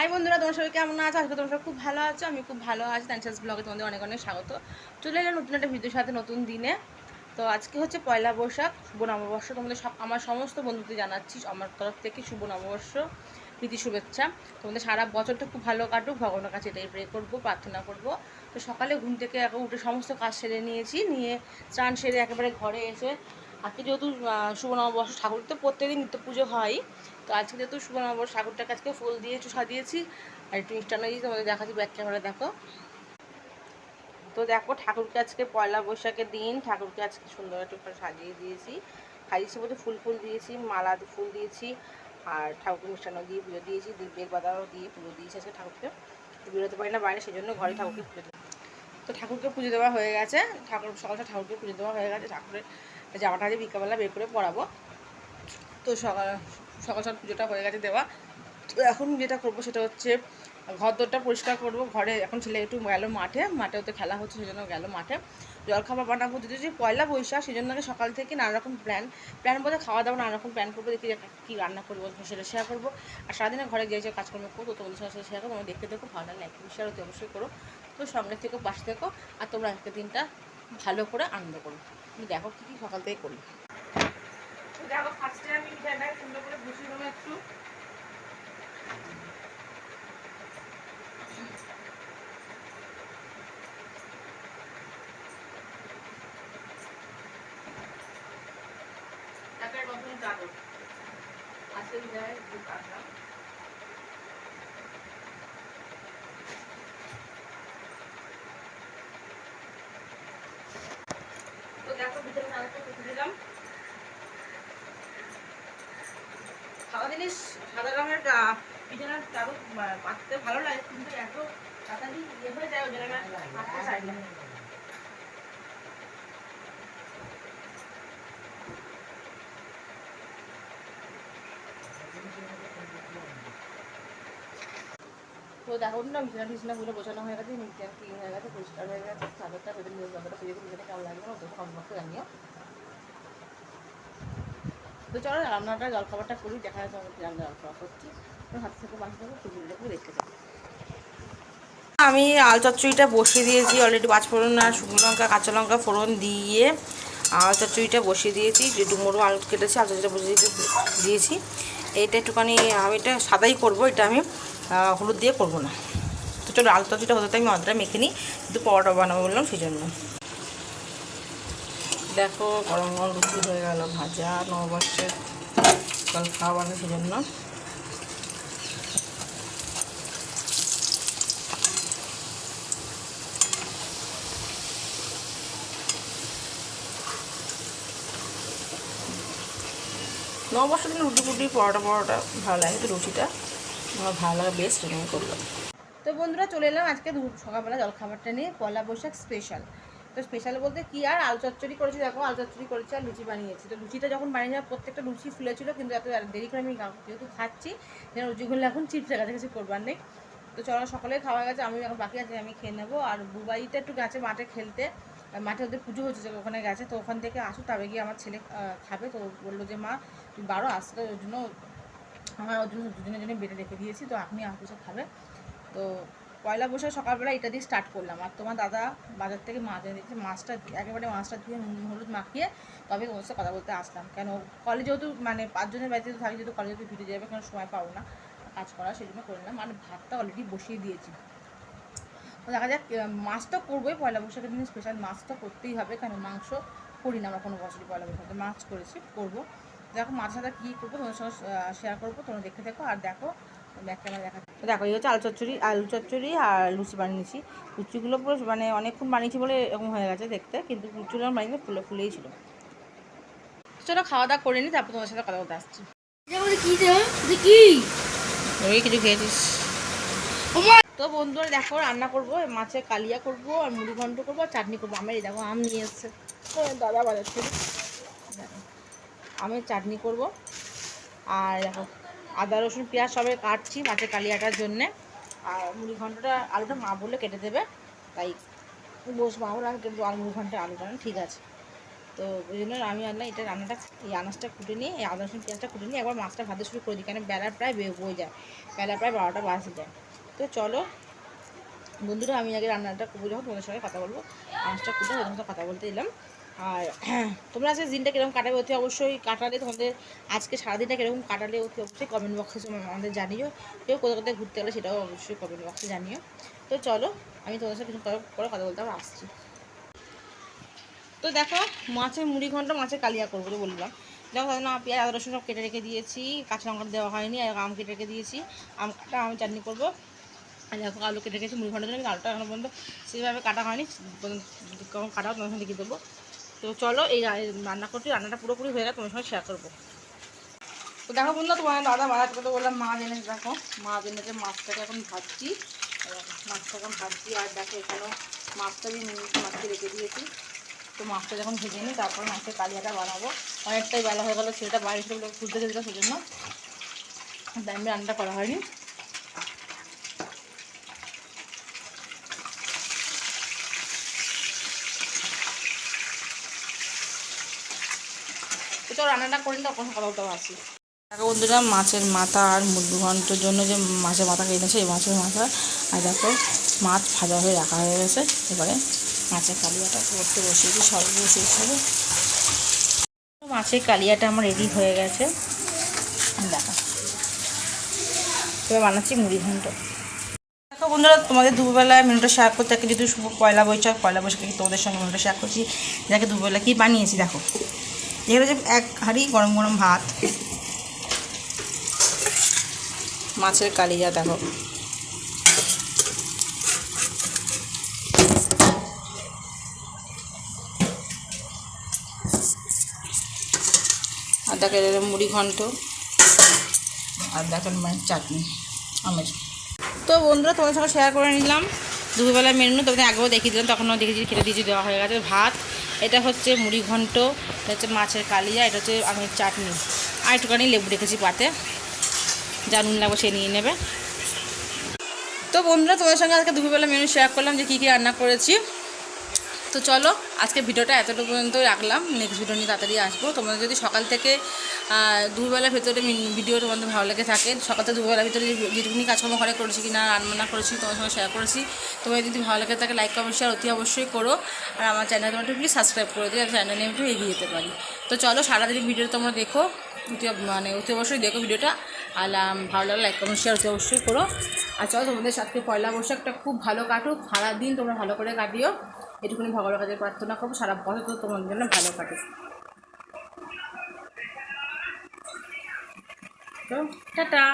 High বন্ধুরা, তোমার সবাই কেমন আছো? আজকে তোমার খুব ভালো আছো। আমি খুব ভালো আছি। তানসাস ব্লগে তোমাদের অনেক অনেক স্বাগত। চলে এলাম নতুন একটা ভিডিওর সাথে, নতুন দিনে। তো আজকে হচ্ছে পয়লা বৈশাখ, শুভ নববর্ষ। তোমাদের সব, আমার সমস্ত বন্ধুদের জানাচ্ছি, আমার তরফ থেকে শুভ নববর্ষ, প্রীতি শুভেচ্ছা। তোমাদের সারা বছরটা খুব ভালো কাটুক, ভগবানের কাছে এটাই প্রে করব, প্রার্থনা করব। তো সকালে ঘুম থেকে উঠে সমস্ত কাজ সেরে নিয়েছি। নিয়ে স্নান সেরে একেবারে ঘরে এসে আজকে যেহেতু শুভ নববর্ষ ঠাকুর তো প্রত্যেকদিন নিত্য পুজো হয়, তো আজকে যেহেতু শুভ নববর্ষ ঠাকুরটাকে আজকে ফুল দিয়ে একটু সাজিয়েছি, আর একটু মিষ্টান্ন দিয়ে তোমাদের দেখাচ্ছি ব্যাক ক্যামেরা দেখো। তো দেখো, ঠাকুরকে আজকে পয়লা বৈশাখের দিন ঠাকুরকে আজকে সুন্দর একটু সাজিয়ে দিয়েছি। সাজিয়েছি বলতে ফুল ফুল দিয়েছি, মালা ফুল দিয়েছি, আর ঠাকুরকে মিষ্টান্ন দিয়ে পুজো দিয়েছি, দিব্যের বাদাও দিয়ে পুজো দিয়েছি আজকে ঠাকুরকে। বেরোতে পারি না বাইরে সেই জন্য ঘরে ঠাকুরকে পুজো তো ঠাকুরকে পুজো দেওয়া হয়ে গেছে, ঠাকুর সকাল সকাল ঠাকুরকে পুজো দেওয়া হয়ে গেছে, ঠাকুরের জামাটা আজকে বিকালবেলা বের করে পরাবো। তো সকাল সকাল সকাল পুজোটা হয়ে গেছে দেওয়া। তো এখন যেটা করব সেটা হচ্ছে, ঘর দরটা পরিষ্কার করব। ঘরে এখন ছেলে একটু গেলো মাঠে মাঠে ওতে খেলা হচ্ছে সেজন্য গেলো মাঠে। জলখাবার বানাবো যদি যে পয়লা বৈশাখ সেই জন্য সকাল থেকে নানা রকম প্ল্যান প্ল্যান বলতে খাওয়া দাওয়া, নানা রকম প্ল্যান করব, দেখি কী রান্না করব সেটা শেয়ার করব। আর সারাদিনে ঘরে যে যে কাজকর্ম করব তোমাদের সাথে শেয়ার করব, তোমরা দেখতে দেখো ভালো একটু শেয়ার হতে অবশ্যই করো। তো সঙ্গে থেকে পাশে থেকো, আর তোমরা আজকের দিনটা ভালো করে আনন্দ করো তুমি দেখো কী সকাল থেকে করে। বিদায় দু তো দেখো ভিতরে চাদরটা কুচি দিলাম সাদা জিনিস সাদা রঙের পাততে ভালো লাগে, কিন্তু এত ইয়ে তো দেখো না বিছানা টিছানাগুলো গোছানো হয়ে গেছে নিচে হয়ে গেছে, পরিষ্কার হয়ে গেছে চাদরটা নিয়ে পুজো কেমন লাগবে না সম্পর্কে জানিও। তো চলো রান্নাটা, জলখাবারটা করি দেখা যাচ্ছে আমি রান্না জলখাবার করছি। তো হাত থেকে দেবো সেগুলো করে দেখতে আমি আল চচ্চড়িটা বসিয়ে দিয়েছি অলরেডি পাঁচ ফোড়ন আর শুকনো লঙ্কা, কাঁচা লঙ্কা ফোড়ন দিয়ে আল চচ্চড়িটা বসিয়ে দিয়েছি, যে ডুমোরো আলু কেটেছি, আল চচ্চড়িটা বসিয়ে দিয়ে- দিয়েছি। এইটা একটুখানি, আমি এটা সাদাই করব, এটা আমি হলুদ দিয়ে করব না। তো চলো আলু চচ্চড়িটা হতে আমি অতটা মেখে নিই, কিন্তু পরোটা বানাবো বললাম সেই জন্য দেখো গরম গরম লুচি হয়ে গেল ভাজা নববর্ষের জল খাওয়া বানানো জন্য। নববর্ষের দিন রুটি ফুটি, পরোটা পরোটা ভালো লাগে তো রুটিটা। আমার ভালো লাগে, বেশ সেরকম করলাম। তো বন্ধুরা চলে এলাম আজকে সকালবেলা জলখাবারটা নিয়ে পয়লা বৈশাখ স্পেশাল তো স্পেশাল বলতে কি আর আলু চচ্চড়ি করেছি, দেখো আলু চচ্চড়ি করেছি আর লুচি বানিয়েছি। তো লুচিটা যখন বানিয়ে যাওয়া প্রত্যেকটা লুচি ফুলেছিল কিন্তু এত দেরি করে আমি যেহেতু খাচ্ছি লুচিগুলো এখন চিপসের কাছে কিছু করবার নেই। তো চলো সকালে খাওয়া গেছে আমি এখন বাকি আছে, আমি খেয়ে নেব। আর বুবাইটা একটু গেছে মাঠে খেলতে। মাঠে ওদের পুজো হচ্ছে ওখানে গেছে, তো ওখান থেকে আসুক, তবে গিয়ে আমার ছেলে খাবে। তো বলল যে, মা তুমি বারো আসতে, ওর জন্য আমার ওর জন্য দুজনের জন্য বেড়ে রেখে দিয়েছি, তো আপনি আপুসে খাবে। তো পয়লা বৈশাখ সকালবেলা এটা দিয়ে স্টার্ট করলাম। আর তোমার দাদা বাজার থেকে মাছ এনে দিয়েছে, মাছটা একেবারে মাছটা ধুয়ে নুন, হলুদ মাখিয়ে তবে তোমার সাথে কথা বলতে আসলাম। কেন কলেজে যেহেতু মানে পাঁচজনের বাড়িতে থাকি, যেহেতু কলেজে ফিরে যাবে, কেন সময় পাবো না। কাজ করা সেই জন্য করলাম আর ভাতটা অলরেডি বসিয়ে দিয়েছি। তো দেখা যাক মাছ তো করবোই, পয়লা বৈশাখের দিন স্পেশাল মাছ তো করতেই হবে, কেন মাংস করি না আমরা কোনো বছরই পয়লা বৈশাখে। মাছ করেছি, করব। দেখো মাছের সাথে কী করব তোমার সঙ্গে শেয়ার করব, তোমরা দেখে দেখো আর দেখো ব্যাক ক্যামেরা দেখা তো দেখো এই হচ্ছে আলু চচ্চড়ি আলু চচ্চড়ি আর লুচি বানিয়েছি। লুচিগুলো পুরো মানে অনেকক্ষণ বানিয়েছি বলে এরকম হয়ে গেছে দেখতে কিন্তু লুচিগুলো বানিয়ে ফুলে ফুলেই ছিল। চলো খাওয়া দাওয়া করে নিই তারপর তোমার সাথে কথা বলতে আসছি। কি রে ওই কিছু খেয়েছিস? তো বন্ধুরা দেখো রান্না করব মাছের কালিয়া করব আর মুড়ি ঘন্ট করব আর চাটনি করব। আমার এই দেখো আম নিয়ে এসছে। ও, দাদা বাজার থেকে আমের চাটনি করব আর দেখো আদা, রসুন, পেঁয়াজ সবাই কাটছি মাছের কালিয়াটার জন্যে। আর মুড়ি ঘন্টটা আলুটা মা বললে কেটে দেবে। তাই বস মা বলে আমি কেটে আর মুড়ি ঘণ্টা আলুটা ঠিক আছে। তো ওই জন্য আমি আনলাম এটা রান্নাটা, এই আনাজটা কুটে নিয়ে, এই আদা, রসুন, পেঁয়াজটা কুটে নিয়ে একবার মাছটা ভাতে শুরু করে দিই কারণ বেলা প্রায় বয়ে যায়। বেলা প্রায় বারোটা বাজে। যায় তো চলো, বন্ধুরা, আমি আগে রান্নাটা করব, যখন তোমাদের সঙ্গে কথা বলব। মাছটা কুটে ওদের কথা বলতে দিলাম। আর তোমরা আজকে দিনটা কীরকম কাটাবে অতি অবশ্যই কাটালে, তোমাদের আজকে সারাদিনটা কীরকম কাটালে অতি অবশ্যই কমেন্ট বক্সে আমাদের জানিও। কেউ কোথাও কোথায় ঘুরতে গেলে সেটাও অবশ্যই কমেন্ট বক্সে জানিও। তো চলো, আমি তোমাদের সাথে কিছু পরে কথা বলতে আবার আসছি। তো দেখো, মাছের মুড়ি ঘন্ট, মাছের কালিয়া করব বললাম। দেখো তাদের না পেঁয়াজ, আদা, রসুন সব কেটে রেখে দিয়েছি। কাঁচা লঙ্কা দেওয়া হয়নি, আর আম কেটে রেখে দিয়েছি। আম আমি চাটনি করব। আর দেখো, আলু কেটে রেখেছি মুড়ি ঘন্টের জন্য আলুটা এখনও পর্যন্ত সেইভাবে কাটা হয়নি। কাটাও তোমার সঙ্গে দেখিয়ে দেবো। তো চলো এই রান্না করছি রান্নাটা পুরোপুরি হয়ে গেলে তোমার সঙ্গে শেয়ার করব। তো দেখো বন্ধু তোমার দাদা বাজার করতে বললাম মাছ এনেছে দেখো মাছ এনেছে মাছটাকে এখন ভাজছি। মাছটা এখন ভাজছি, আর দেখো এখানেও মাছটা দিয়ে নিয়ে মাছকে রেখে দিয়েছি। তো মাছটা যখন ভেজে নিই, তারপর মাছের কালিয়াটা বানাবো। অনেকটাই বেলা হয়ে গেলো, ছেলেটা বাইরে সেগুলো খুঁজতে গেছিল সেজন্য। দামি রান্নাটা করা হয়নি। তো রান্নাটা করি তখন বলতে আসি দেখো বন্ধুরা, মাছের মাথা আর মুরগি ঘন্টর জন্য যে মাছের মাথা কিনেছে এই মাছের মাথা। আর দেখো, মাছ ভাজা হয়ে রাখা হয়ে গেছে। এবারে মাছের কালিয়াটা করতে বসিয়েছি, সব বসিয়েছি হবে মাছের কালিয়াটা আমার রেডি হয়ে গেছে। দেখো, এবার বানাচ্ছি মুড়ি ঘন্ট। দেখো বন্ধুরা, তোমাদের দুপুরবেলায় মেনুটা শেয়ার করতে যেহেতু পয়লা বৈশাখ, পয়লা বৈশাখে তোমাদের সঙ্গে মেনুটা শেয়ার করছি। দেখে দুপুরবেলা কি বানিয়েছি, দেখো। এখানে যে এক হাঁড়ি গরম গরম ভাত। মাছের কালিয়া দেখো। আর দেখেন মুড়ি ঘন্ট। আর দেখেন চাটনি, আমের। তো বন্ধুরা, তোমাদের সঙ্গে শেয়ার করে নিলাম। দুপুরবেলার মেনু তোমাদের আগেও দেখিয়ে দিলাম, তখনও দেখেছি, খেতে দিয়েছি, দেওয়া হয়ে গেছে ভাত। এটা হচ্ছে মুড়ি ঘন্ট, এটা হচ্ছে মাছের কালিয়া, এটা হচ্ছে আমের চাটনি। আর একটুখানি লেবু রেখেছি পাতে, যা নুন লাগবে সে নিয়ে নেবে। তো বন্ধুরা, তোমাদের সঙ্গে আজকে দুপুরবেলা মেনু শেয়ার করলাম যে কী কী রান্না করেছি। তো চলো আজকে ভিডিওটা এতটুকু পর্যন্ত রাখলাম। নেক্সট ভিডিও নিয়ে তাড়াতাড়ি আসব। তোমাদের যদি সকাল থেকে আহ, দুপুরবেলার ভেতরে ভিডিও তোমাদের ভালো লেগে থাকে সকাল থেকে দুপুরবেলার ভিতরে যেটুকুনি কাজকর্ম ঘরে করেছি কি না রান্না করেছি তোমার সঙ্গে শেয়ার করেছি তোমাদের যদি ভালো লাগে থাকে লাইক কমেন্ট শেয়ার অতি অবশ্যই করো। আর আমার চ্যানেল তোমার প্লিজ সাবস্ক্রাইব করে আমি চ্যানেল নিয়ে একটু এগিয়ে যেতে পারি। তো চলো সারাদিন ভিডিও তোমরা দেখো। অতি মানে অতি অবশ্যই দেখো ভিডিওটা আর ভালো লাগলে লাইক কমেন্ট শেয়ার অতি অবশ্যই করো। আর চলো তোমাদের সাথে পয়লা বৈশাখটা খুব ভালো কাটুক। সারাদিন তোমরা ভালো করে কাটিও। এটুকুনি ভগবানের কাছে প্রার্থনা করব সারা বছর তো তোমার জন্য ভালো কাটে তো টাটা।